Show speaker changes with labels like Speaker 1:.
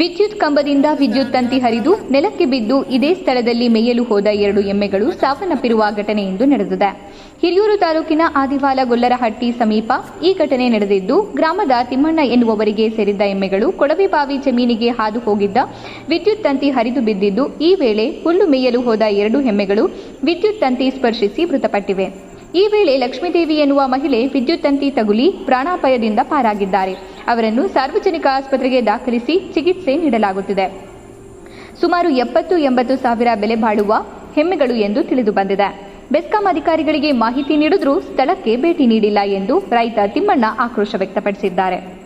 Speaker 1: ವಿದ್ಯುತ್ ಕಂಬದಿಂದ ವಿದ್ಯುತ್ ತಂತಿ ಹರಿದು ನೆಲಕ್ಕೆ ಬಿದ್ದು ಇದೇ ಸ್ಥಳದಲ್ಲಿ ಮೇಯಲು ಹೋದ ಎರಡು ಎಮ್ಮೆಗಳು ಸಾವನ್ನಪ್ಪಿರುವ ಘಟನೆ ಇಂದು ನಡೆದಿದೆ. ಹಿರಿಯೂರು ತಾಲೂಕಿನ ಆದಿವಾಲ ಗೊಲ್ಲರಹಟ್ಟಿ ಸಮೀಪ ಈ ಘಟನೆ ನಡೆದಿದ್ದು, ಗ್ರಾಮದ ತಿಮ್ಮಣ್ಣ ಎನ್ನುವವರಿಗೆ ಸೇರಿದ್ದ ಎಮ್ಮೆಗಳು ಕೊಳವೆಬಾವಿ ಜಮೀನಿಗೆ ಹಾದು ಹೋಗಿದ್ದ. ವಿದ್ಯುತ್ ತಂತಿ ಹರಿದು ಬಿದ್ದಿದ್ದು, ಈ ವೇಳೆ ಹುಲ್ಲು ಮೇಯಲು ಹೋದ ಎರಡು ಎಮ್ಮೆಗಳು ವಿದ್ಯುತ್ ತಂತಿ ಸ್ಪರ್ಶಿಸಿ ಮೃತಪಟ್ಟಿವೆ. ಈ ವೇಳೆ ಲಕ್ಷ್ಮೀದೇವಿ ಎನ್ನುವ ಮಹಿಳೆ ವಿದ್ಯುತ್ ತಂತಿ ತಗುಲಿ ಪ್ರಾಣಾಪಾಯದಿಂದ ಪಾರಾಗಿದ್ದಾರೆ. ಅವರನ್ನು ಸಾರ್ವಜನಿಕ ಆಸ್ಪತ್ರೆಗೆ ದಾಖಲಿಸಿ ಚಿಕಿತ್ಸೆ ನೀಡಲಾಗುತ್ತಿದೆ. ಸುಮಾರು ಎಪ್ಪತ್ತು ಎಂಬತ್ತು ಸಾವಿರ ಬೆಲೆ ಬಾಳುವ ಹೆಮ್ಮೆಗಳು ಎಂದು ತಿಳಿದು ಬಂದಿದೆ. ಬೆಸ್ಕಾಂ ಅಧಿಕಾರಿಗಳಿಗೆ ಮಾಹಿತಿ ನೀಡಿದ್ರೂ ಸ್ಥಳಕ್ಕೆ ಭೇಟಿ ನೀಡಿಲ್ಲ ಎಂದು ರೈತ ತಿಮ್ಮಣ್ಣ ಆಕ್ರೋಶ ವ್ಯಕ್ತಪಡಿಸಿದ್ದಾರೆ.